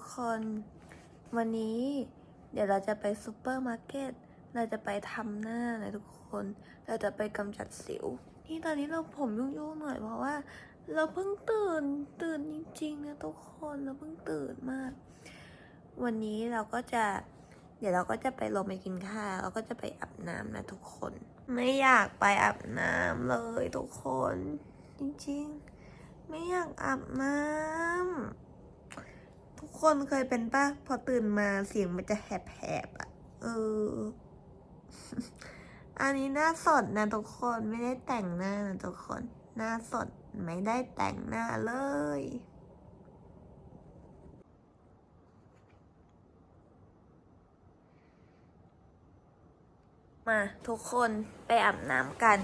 กคน วันนี้เดี๋ยวเราจะไปซูเปอร์มาร์เก็ต เราจะไปทำหน้านะทุกคน เราจะไปกำจัดสิว นี่ตอนนี้เราผมยุ่งๆหน่อยเพราะว่า เราเพิ่งตื่น ตื่นจริงๆนะทุกคน เราเพิ่งตื่นมาก วันนี้เราก็จะ เดี๋ยวเราก็จะไปลงไปกินข้าวเราก็จะไปอาบน้ำนะทุกคน ไม่อยากไปอาบน้ำเลยทุกคน จริงๆ ไม่อยากอาบน้ำ ทุกคนเคยเป็นปะพอตื่นมาเสียงมันจะแหบๆอะ เออ อันนี้หน้าสดนะทุกคนไม่ได้แต่งหน้านะทุกคน หน้าสดไม่ได้แต่งหน้าเลยมาทุกคนไปอาบน้ำกัน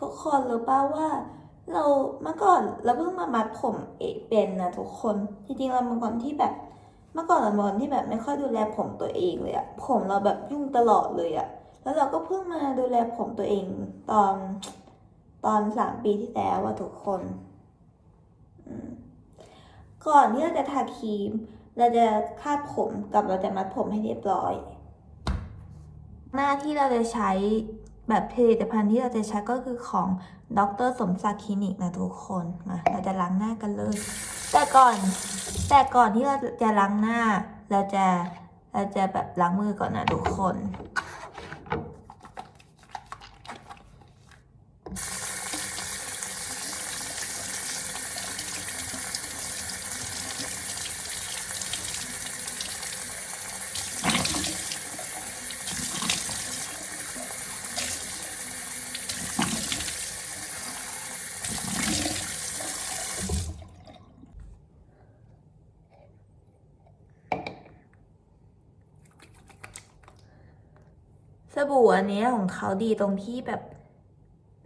ทุกคนรู้ป่าว่า เราเมื่อก่อนเราเพิ่งมามัดผมเอเป็นนะทุกคนจริงๆเราเป็นคนที่แบบเมื่อก่อนเราเป็นคนที่แบบไม่ค่อยดูแลผมตัวเองเลยอะผมเราแบบยุ่งตลอดเลยอะแล้วเราก็เพิ่งมาดูแลผมตัวเองตอนตอนสามปีที่แล้วว่าทุกคนก่อนที่เราจะทาครีม เราจะคาดผมกับเราจะมัดผมให้เรียบร้อย หน้าที่เราจะใช้ แบบผลิตภัณฑ์ที่เราจะใช้ก็คือของดรสมศักดิ์คลินิกนะทุกคนมาเราจะล้างหน้ากันเลย แต่ก่อน แต่ก่อนที่เราจะล้างหน้า เราจะเราจะแบบล้างมือก่อนนะทุกคน บู่อันนี้ของเขาดีตรงที่แบบ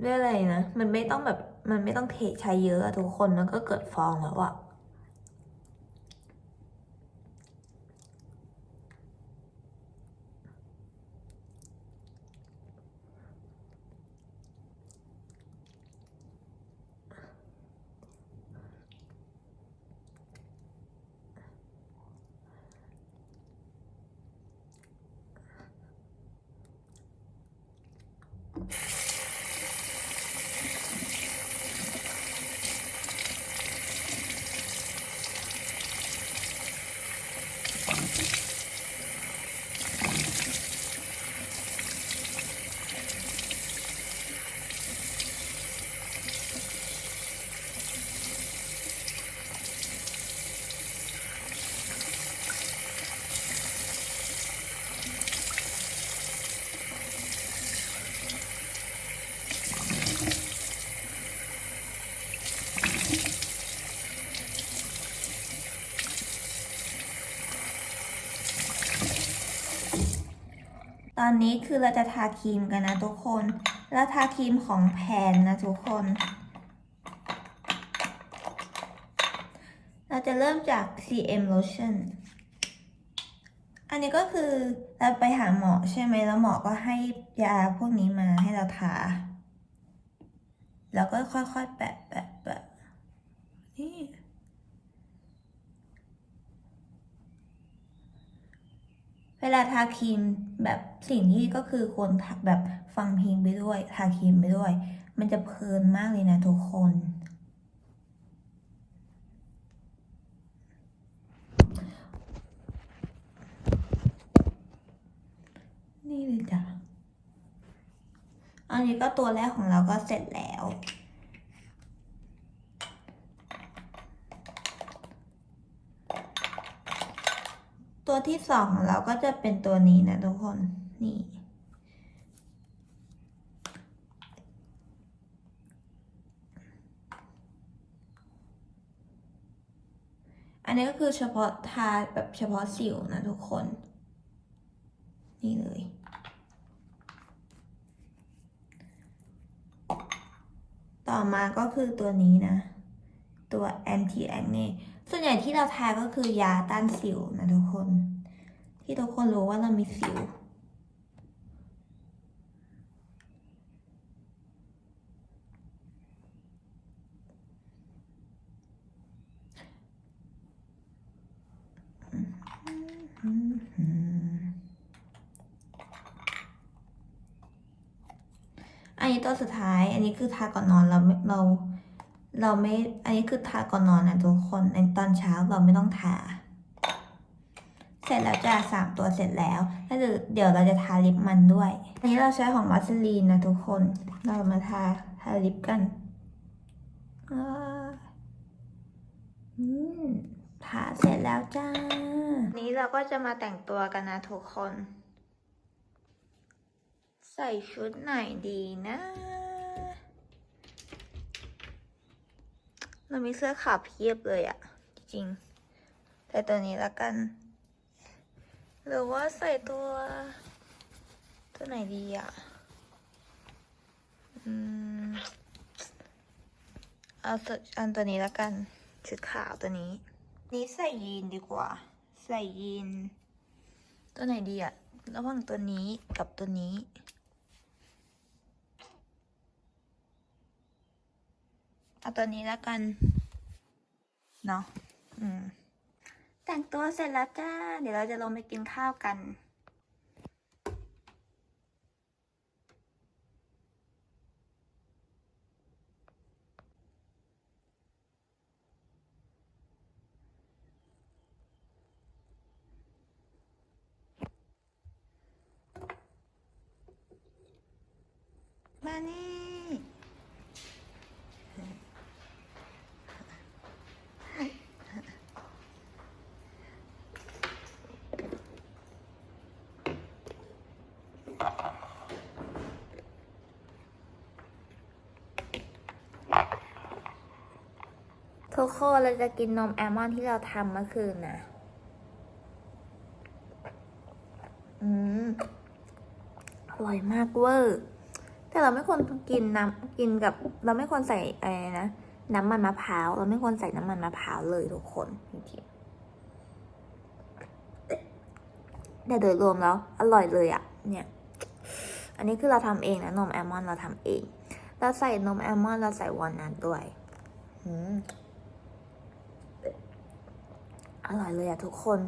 เรียกอะไรนะ มันไม่ต้องแบบ มันไม่ต้องเทใช้เยอะอะทุกคน มันก็เกิดฟองแล้วอะ อนนี้คือเราจะทาครีมกันนะทุกคน แล้วทาครีมของแพนนะทุกคน เราจะเริ่มจาก CM lotion อันนี้ก็คือเราไปหาหมอใช่ไหมแล้วหมอก็ให้ยาพวกนี้มาให้เราทา แล้วก็ค่อยๆแปะแปะแปะนี่ เวลาทาครีมแบบสิ่งที่ก็คือควรแบบฟังเพลงไปด้วย ทาครีมไปด้วย มันจะเพลินมากเลยนะทุกคน นี่เลยจ้ะอันนี้ก็ตัวแรกของเราก็เสร็จแล้ว ตัวที่สองของเราก็จะเป็นตัวนี้นะทุกคน นี่ อันนี้ก็คือเฉพาะทาแบบเฉพาะสิวนะทุกคน นี่เลยตต่อมาก็คือตัวนี้นะ ตัว anti acne ส่วนใหญ่ที่เราทาก็คือยาต้านสิวนะทุกคน ที่ทุกคนรู้ว่าเรามีสิว อันนี้ตัวสุดท้าย อันนี้คือทาก่อนนอนเราไม่เรา เราไม่ อันนี้คือทาก่อนนอนนะทุกคนในตอนเช้าเราไม่ต้องทา เสร็จแล้วจ้าสามตัวเสร็จแล้วแล้วเดี๋ยวเราจะทาลิปมันด้วย อันนี้เราใช้ของวัสลีนนะทุกคน เรามาทาทาลิปกันอ่าอืมทาเสร็จแล้วจ้า นี้เราก็จะมาแต่งตัวกันนะทุกคน ใส่ชุดไหนดีนะ เรามีเสื้อขาวเพียบเลยอะจริงๆใส่ตัวนี้ละกัน หรือว่าใส่ตัว ตัวไหนดีอะอืมเอาตัวอันตัวนี้ละกัน ชุดขาวตัวนี้ นี้ใส่ยีนดีกว่า ใส่ยีน ตัวไหนดีอะระหว่างตัวนี้กับตัวนี้ เอาตัวนี้แล้วกัน เนาะอืม แต่งตัวเสร็จแล้วจ้า เดี๋ยวเราจะลงไปกินข้าวกันมานี่ ทุกคนเราจะกินนมแอลมอนที่เราทำเมื่อคืนนะ อืม อร่อยมากเวอร์ แต่เราไม่ควรกินน้ำกินกับ เราไม่ควรใส่อะไรนะ น้ำมันมะพร้าว เราไม่ควรใส่น้ำมันมะพร้าวเลยทุกคนจริงๆแต่โดยรวมแล้ว อร่อยเลยอะ เนี่ย อันนี้คือเราทำเองนะนมแอลมอนเราทำเอง เราใส่นมแอลมอนเราใส่วอลนัทด้วยอร่อยเลยอะทุกคน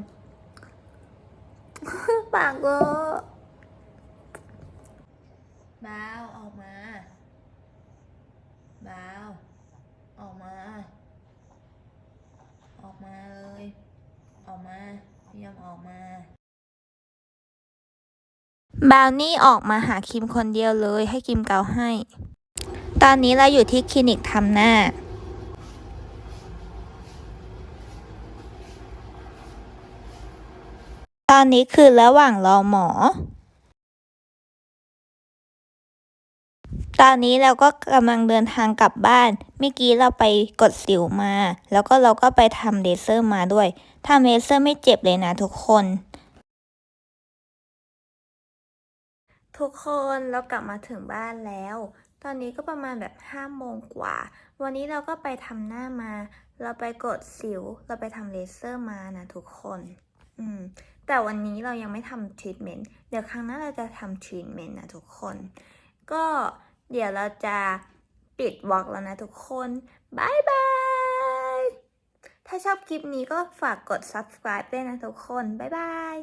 ปากก็บ้าวออกมาบ้าวออกมา ออกมาเลย ออกมาพยายามออกมา บาวนี่ออกมาหาคิมคนเดียวเลยให้คิมเกาให้ ตอนนี้เราอยู่ที่คลินิกทำหน้า ตอนนี้คือระหว่างรอหมอ ตอนนี้เราก็กำลังเดินทางกลับบ้าน เมื่อกี้เราไปกดสิวมา แล้วก็เราก็ไปทำเลเซอร์มาด้วยทำเลเซอร์ไม่เจ็บเลยนะทุกคน ทุกคนเรากลับมาถึงบ้านแล้ว ตอนนี้ก็ประมาณแบบห้าโมงกว่า วันนี้เราก็ไปทำหน้ามา เราไปกดสิว เราไปทำเลเซอร์มานะทุกคน อืม แต่วันนี้เรายังไม่ทำทรีทเมนต์ เดี๋ยวครั้งหน้าเราจะทำทรีทเมนต์นะทุกคน ก็เดี๋ยวเราจะปิดวอล์กแล้วนะทุกคนบายบาย ถ้าชอบคลิปนี้ก็ฝากกด subscribe ด้วยนะทุกคน บ๊ายบาย